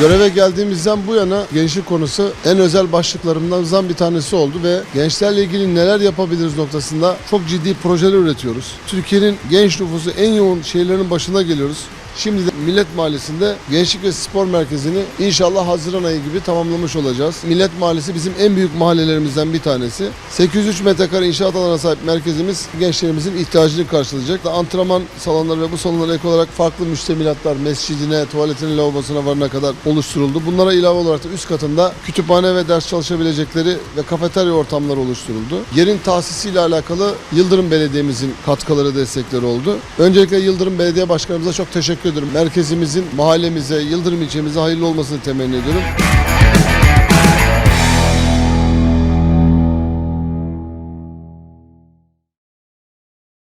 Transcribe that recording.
Göreve geldiğimizden bu yana gençlik konusu en özel başlıklarımızdan bir tanesi oldu ve gençlerle ilgili neler yapabiliriz noktasında çok ciddi projeler üretiyoruz. Türkiye'nin genç nüfusu en yoğun şehirlerin başına geliyoruz. Şimdi de Millet Mahallesi'nde Gençlik ve Spor Merkezi'ni inşallah Haziran ayı gibi tamamlamış olacağız. Millet Mahallesi bizim en büyük mahallelerimizden bir tanesi. 803 metrekare inşaat alanına sahip merkezimiz gençlerimizin ihtiyacını karşılayacak. Antrenman salonları ve bu salonlara ek olarak farklı müştemilatlar, mescidine, tuvaletine, lavabosuna varana kadar oluşturuldu. Bunlara ilave olarak da üst katında kütüphane ve ders çalışabilecekleri ve kafeterya ortamları oluşturuldu. Yerin tahsisiyle alakalı Yıldırım Belediye'mizin katkıları, destekleri oldu. Öncelikle Yıldırım Belediye Başkanımıza çok teşekkür ederim. Merkezimizin mahallemize, Yıldırım ilçemize hayırlı olmasını temenni ediyorum.